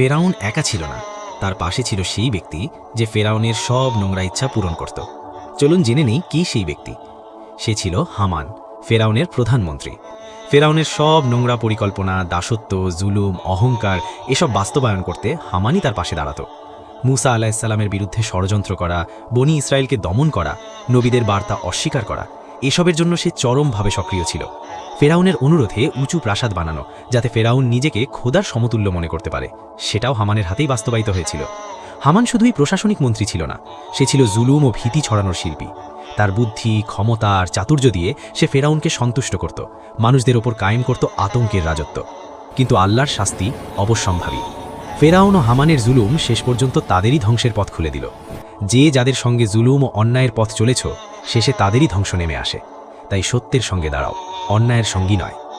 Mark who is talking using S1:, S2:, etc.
S1: ফেরাউন একা ছিল না। তার পাশে ছিল সেই ব্যক্তি যে ফেরাউনের সব নোংরা ইচ্ছা পূরণ করত। চলুন জেনে নেই কি সেই ব্যক্তি। সে ছিল হামান, ফেরাউনের প্রধানমন্ত্রী। ফেরাউনের সব নোংরা পরিকল্পনা, দাসত্ব, জুলুম, অহংকার এসব বাস্তবায়ন করতে হামানই তার পাশে দাঁড়াত। মুসা আলাহিসাল্লামের বিরুদ্ধে ষড়যন্ত্র করা, বনি ইসরায়েলকে দমন করা, নবীদের বার্তা অস্বীকার করা এসবের জন্য সে চরমভাবে সক্রিয় ছিল। ফেরাউনের অনুরোধে উঁচু প্রাসাদ বানানো, যাতে ফেরাউন নিজেকে খোদার সমতুল্য মনে করতে পারে, সেটাও হামানের হাতেই বাস্তবায়িত হয়েছিল। হামান শুধুই প্রশাসনিক মন্ত্রী ছিল না, সে ছিল জুলুম ও ভীতি ছড়ানোর শিল্পী। তার বুদ্ধি, ক্ষমতা আর চাতুর্য দিয়ে সে ফেরাউনকে সন্তুষ্ট করত, মানুষদের ওপর কায়েম করত আতঙ্কের রাজত্ব। কিন্তু আল্লাহর শাস্তি অবশ্যম্ভাবী। ফেরাউন ও হামানের জুলুম শেষ পর্যন্ত তাদেরই ধ্বংসের পথ খুলে দিল। যে যাদের সঙ্গে জুলুম ও অন্যায়ের পথ চলেছ শেষে তাদেরই ধ্বংস নেমে আসে। তাই সত্যের সঙ্গে দাঁড়াও অন্যায়ের সঙ্গী নয়।